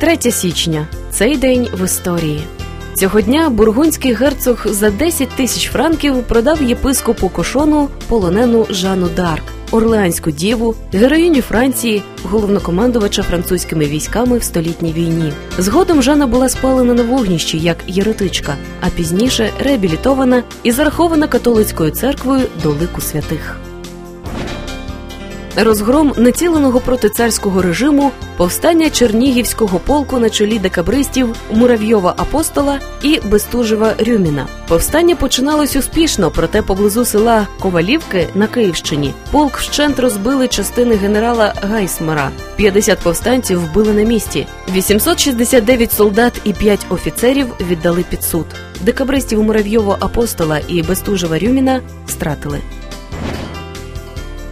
3 січня цей день в історії. Цього дня бургунський герцог за 10 тисяч франків продав єпископу Кошону полонену Жанну Дарк, орлеанську діву, героїню Франції, головнокомандувача французькими військами в столітній війні. Згодом Жанна була спалена на вогнищі як єретичка, а пізніше реабілітована і зарахована католицькою церквою до лику святих. Розгром націленого проти царського режиму, повстання Чернігівського полку на чолі декабристів Муравйова Апостола і Бестужева Рюміна. Повстання починалось успішно, проте поблизу села Ковалівки на Київщині полк вщент розбили частини генерала Гайсмара. 50 повстанців вбили на місці. 869 солдат і 5 офіцерів віддали під суд. Декабристів Муравйова Апостола і Бестужева Рюміна стратили.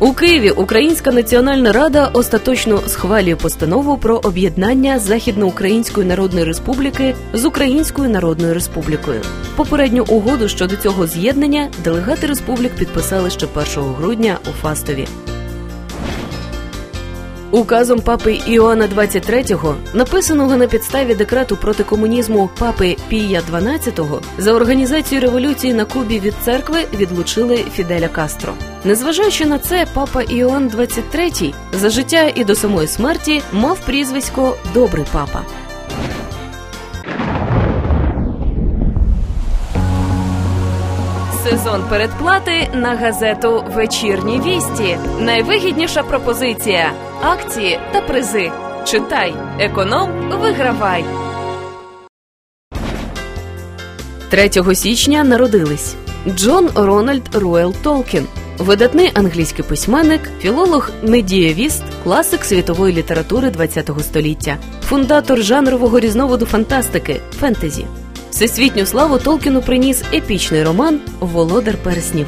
У Києві Українська національна рада остаточно схвалює постанову про об'єднання Західноукраїнської Народної Республіки з Українською Народною Республікою. Попередню угоду щодо цього з'єднання делегати республік підписали ще 1 грудня у Фастові. Указом папи Іоанна XXIII, написаного на підставі декрету проти комунізму папи Пія XII, за організацію революції на Кубі від церкви відлучили Фіделя Кастро. Незважаючи на це, папа Іоанн XXIII за життя і до самої смерті мав прізвисько Добрий папа. Сезон передплати на газету Вечірні вісті. Найвигідніша пропозиція: акції та призи. Читай, економ, вигравай. 3 січня народились Джон Рональд Руел Толкін, видатний англійський письменник, філолог, медієвіст, класик світової літератури ХХ століття, фундатор жанрового різновиду фантастики фентезі. Всесвітню славу Толкіну приніс епічний роман Володар Переснів.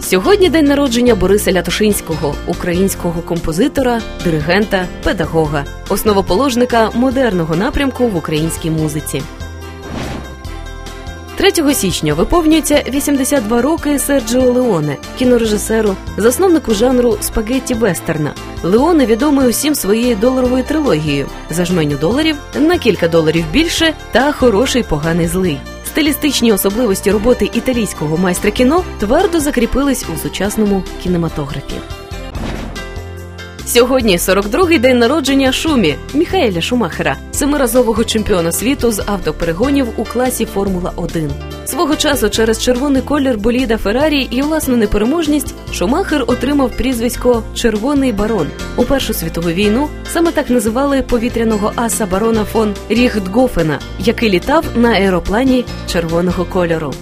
Сьогодні день народження Бориса Лятошинського, українського композитора, диригента, педагога, основоположника модерного напрямку в українській музиці. 3 січня виповнюється 82 роки Серджіо Леоне, кінорежисеру, засновнику жанру спагетті вестерна. Леоне відомий усім своєю доларовою трилогією за жменю доларів на кілька доларів більше та хороший поганий злий. Стилістичні особливості роботи італійського майстра кіно твердо закріпились у сучасному кінематографі. Сьогодні 42-й день народження Шумі Міхаеля Шумахера, семиразового чемпіона світу з автоперегонів у класі Формула 1 Свого часу через червоний колір боліда Феррарі і власну непереможність Шумахер отримав прізвисько Червоний барон у Першу світову війну. Саме так називали повітряного аса барона фон Ріхтгофена, який літав на аероплані червоного кольору.